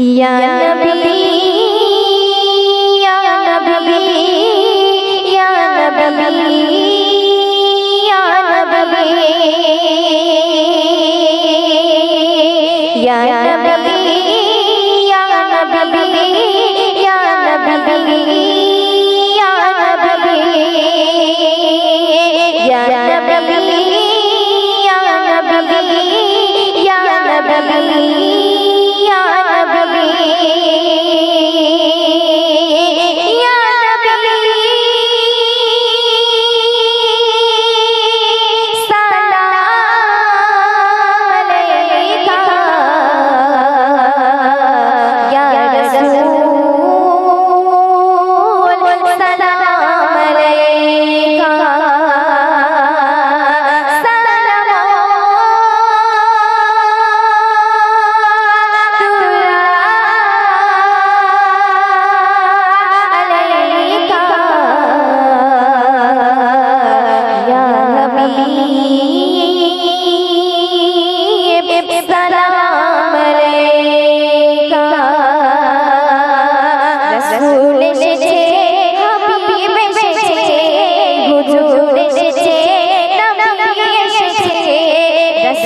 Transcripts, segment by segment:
ইয়া নবী ইয়া নবী ইয়া নবী ইয়া নবী ইয়া নবী ইয়া নবী ইয়া নবী ইয়া নবী ইয়া নবী ইয়া নবী ইয়া নবী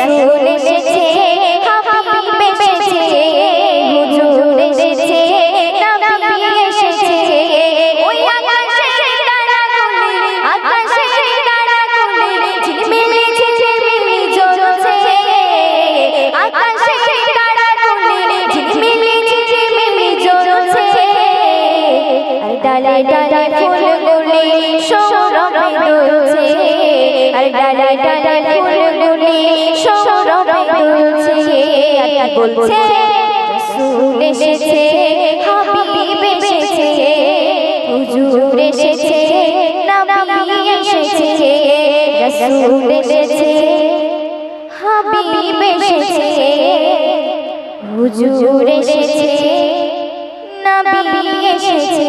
রসুল এসেছে। ডালে ডালে ফুলগুলি সৌরভে দুলছে বলছে রসূল এসেছে হাবিব এসেছে হুজুর এসেছে নবী এসেছে রসূল এসেছে, হাবিব এসেছে, হুজুর এসেছে, নবী এসেছে।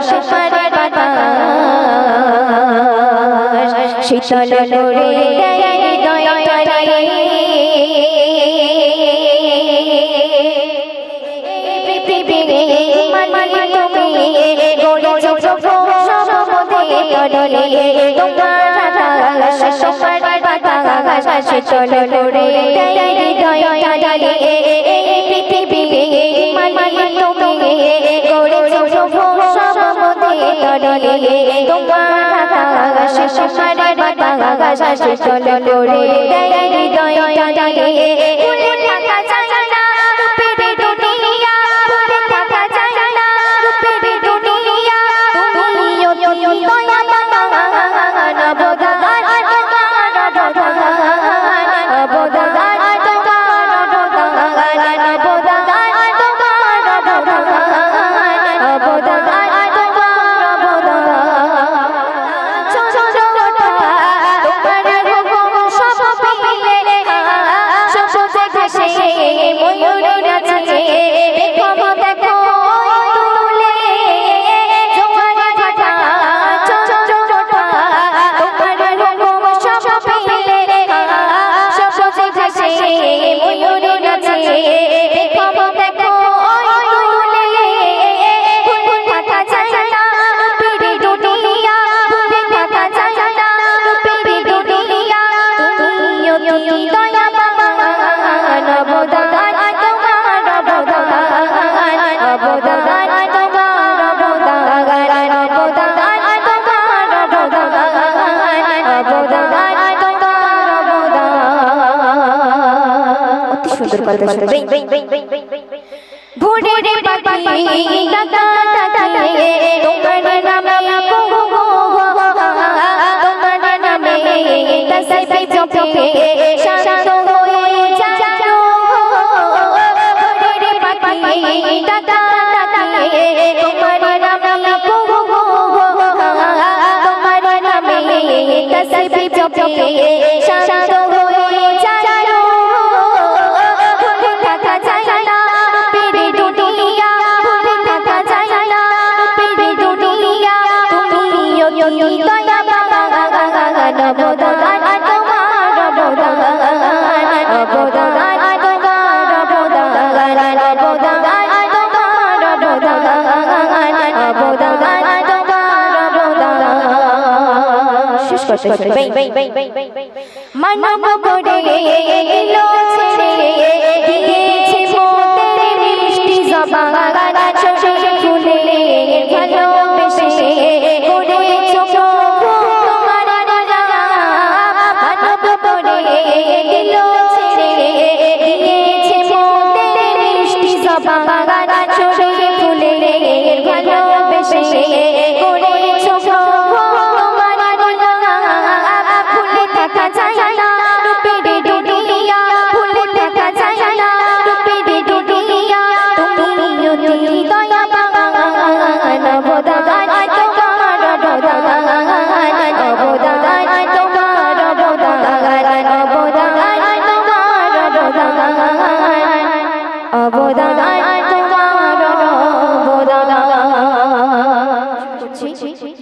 সুপারি শীতল নোরে শীতল নোরে চলে তোমার ঢাকা আকাশে সবার বাতাস আকাশে চলে তোরে হৃদয় ফুলে কথা শুনবে ভোরের পাখি দাদা দাদা তোমার নামে তোমার নামে তাই তাই চোখে কষ্ট মানব করে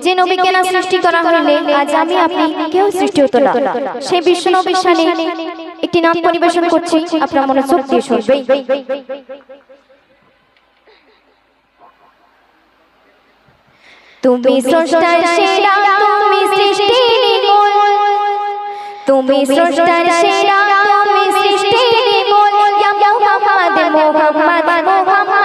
যে নবীকে না সৃষ্টি করা হলে আজ আমি আপনি কেউ সৃষ্টি হতো না। সেই বিশ্ব নবীর সামনে একটি নাম পরিবেশন করছি। আপনার মনোযোগ দিয়ে শুনবেন তুমি স্রষ্টার সেরা তুমি সৃষ্টি নির্মূল। তুমি স্রষ্টার সেরা তুমি সৃষ্টি নির্মূল। ইয়া মুহাম্মদ মুহাম্মদ মুহাম্মদ।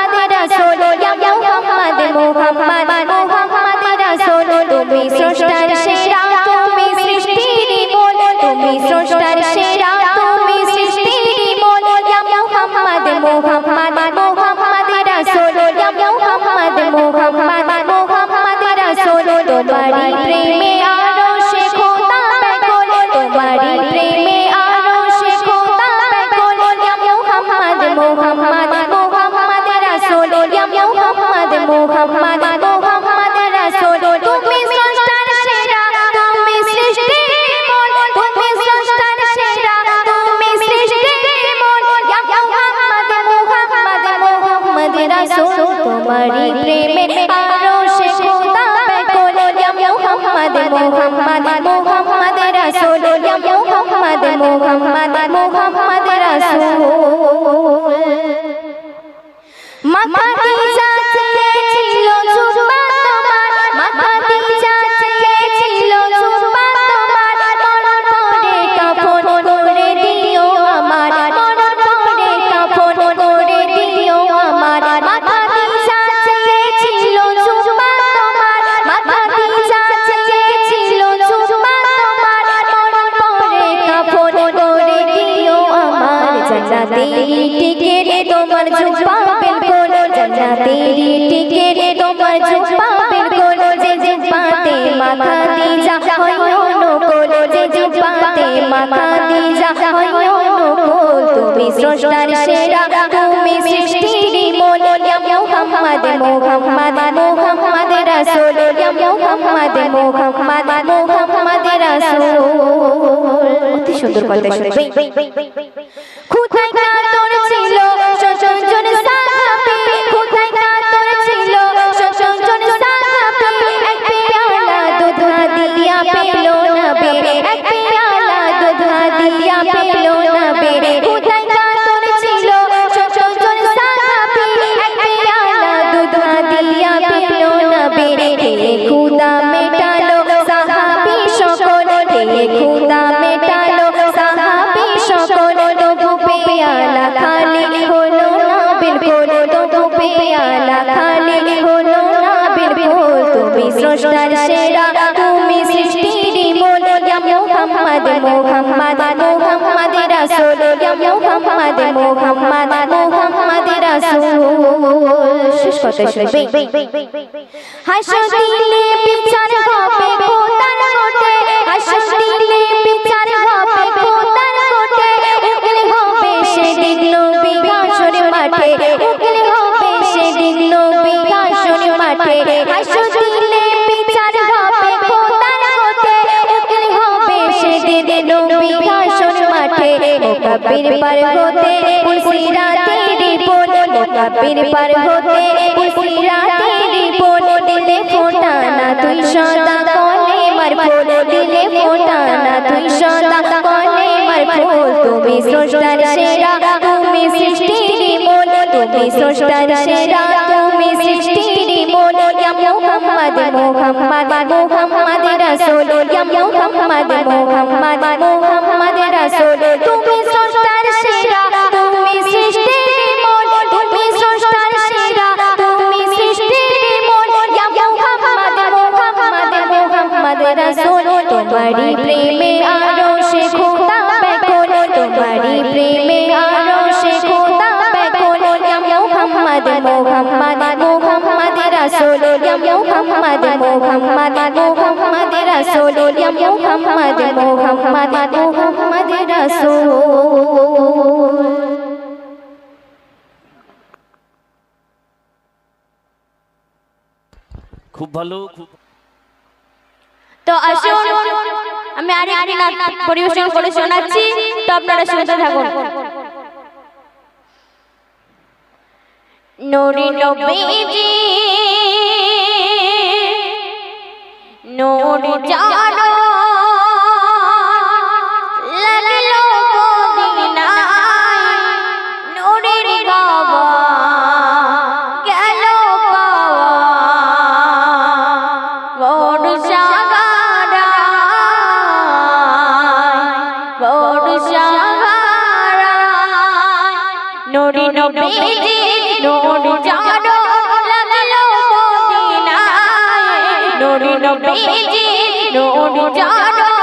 মোহাম্মদ জান্নাতেরি টিকে রে তোমার ঝুপা বিলকুল জান্নাতেরি টিকে রে তোমার ঝুপা বিলকুল যে ঝুপাতে মাথা দিজা হয় অনুকূল যে ঝুপাতে মাথা দিজা হয় অনুকূল তুমি স্রষ্টার সেরা, তুমি সৃষ্টির মূল ইয়া মুহাম্মদ মুহাম্মদ মুহাম্মদ রাসূল। ইয়া মুহাম্মদ মুহাম্মদ মুহাম্মদ রাসূল। সুন্দর কথা শুনবে। কোথায় তোর ছিল? খালি হলো না বিলকুল তুমি স্রষ্টার সেরা, তুমি সৃষ্টির মূল ইয়া মুহাম্মদ মুহাম্মদ মুহাম্মদ রাসূল। ইয়া মুহাম্মদ মুহাম্মদ মুহাম্মদ রাসূল। শেষ কথা শুনবে হাসো বিচার হবে, খোদার কোটে হাসো মোকাবির পার হতে পুলসিরাতে রিপোর্ট মোকাবির পার হতে পুলসিরাতে রিপোর্ট দিলে ফোটানা তুই সদা কলে মারফুল দিলে ফোটানা তুই সদা কলে মারফুল তুমি স্রষ্টার সেরা তুমি সৃষ্টির মূল তুমি স্রষ্টার সেরা তুমি সৃষ্টির মুহাম্মদ মুহাম্মদ রাসূল। ইয়া মুহাম্মদ মুহাম্মদ মুহাম্মদ রাসূল। তুমি তোমারি প্রেমে আরও সে খোদা ব্যাকুল। তোমারি প্রেমে আরও সে খোদা ব্যাকুল। ইয়া মুহাম্মদ মুহাম্মদ মুহাম্মদ রাসূল। ইয়া মুহাম্মদ মুহাম্মদ মুহাম্মদ রাসূল। ইয়া মুহাম্মদ মুহাম্মদ মুহাম্মদ রাসূল। খুব ভালো খুব তো আসুন। আমি আরে আরে নাচ পরিবেশন করে শোনাচ্ছি, তো আপনারা শুনতে থাকুন। নুরি নবীজি, নুরি জানো সাগারায় নুরি নবীজি নুরি জানো লাগল মদিনায় নুরি নবীজি নুরি জানো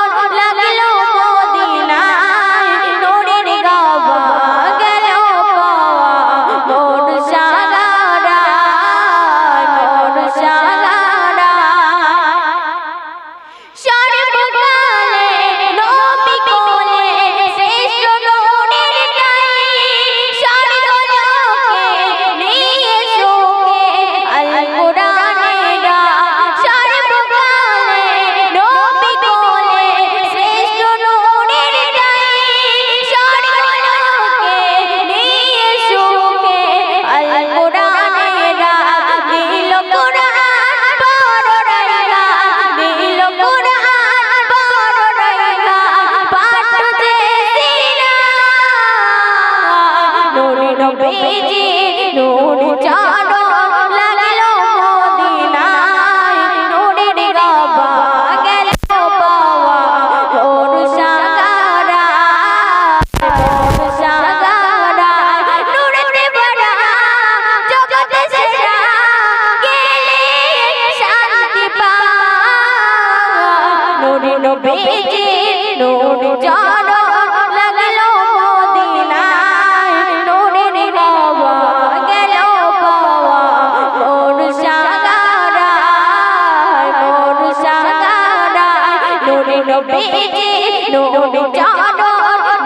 নবীজি নূর জান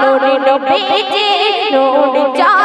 নূরে নবীজি নূর জান